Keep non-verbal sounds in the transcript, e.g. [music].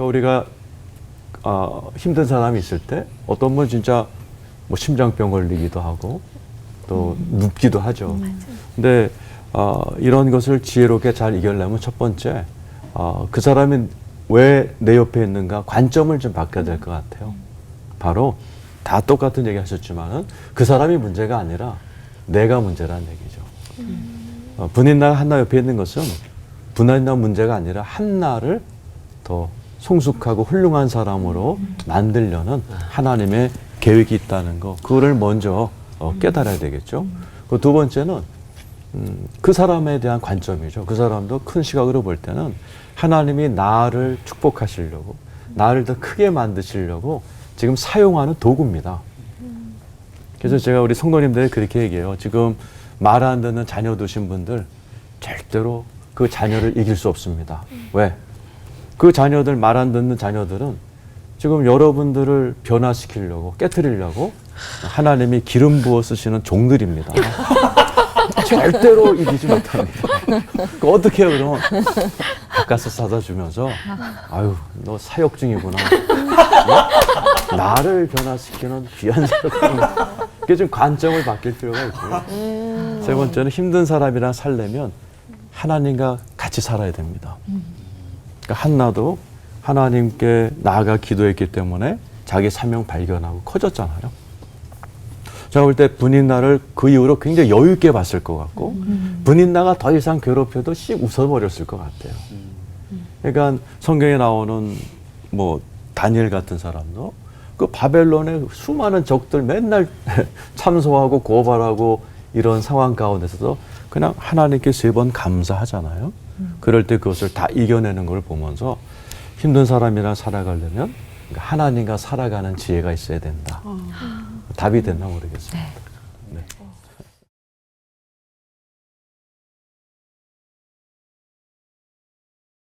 그러니까 우리가 어, 힘든 사람이 있을 때 어떤 분 진짜 뭐 심장병 걸리기도 하고 또 눕기도 하죠. 근데 어, 이런 것을 지혜롭게 잘 이겨내면 첫 번째 어, 그 사람이 왜 내 옆에 있는가 관점을 좀 바꿔야 될 것 같아요. 바로 다 똑같은 얘기 하셨지만은 그 사람이 문제가 아니라 내가 문제라는 얘기죠. 어, 분인나 한나 옆에 있는 것은 분인나 문제가 아니라 한나를 더 성숙하고 훌륭한 사람으로 만들려는 하나님의 계획이 있다는 거 그거를 먼저 어, 깨달아야 되겠죠. 그 두 번째는 음, 그 사람에 대한 관점이죠. 그 사람도 큰 시각으로 볼 때는 하나님이 나를 축복하시려고 나를 더 크게 만드시려고 지금 사용하는 도구입니다. 그래서 제가 우리 성도님들에 그렇게 얘기해요. 지금 말 안 듣는 자녀 두신 분들 절대로 그 자녀를 이길 수 없습니다. 왜? 그 자녀들 말 안 듣는 자녀들은 지금 여러분들을 변화시키려고 깨뜨리려고 하나님이 기름 부어 쓰시는 종들입니다. [laughs] 절대로 이기지 못합니다. 그 어떻게 해요, 그럼? 바깥서 사다 주면서, 아유, 너 사역 중이구나. 어? 나를 변화시키는 귀한 사람. 그게 좀 관점을 바뀔 필요가 있고요. 세 번째는 힘든 사람이랑 살려면 하나님과 같이 살아야 됩니다. 그러니까 한나도 하나님께 나아가 기도했기 때문에 자기 사명 발견하고 커졌잖아요. 제가 볼 때 분인나를 그 이후로 굉장히 여유 있게 봤을 것 같고 분인나가 더 이상 괴롭혀도 씩 웃어버렸을 것 같아요. 그러니까 성경에 나오는 뭐 다니엘 같은 사람도 그 바벨론의 수많은 적들 맨날 [laughs] 참소하고 고발하고 이런 상황 가운데서도 그냥 하나님께 세 번 감사하잖아요. 그럴 때 그것을 다 이겨내는 걸 보면서 힘든 사람이랑 살아가려면 하나님과 살아가는 지혜가 있어야 된다. 답이 됐나 모르겠습니다. 네.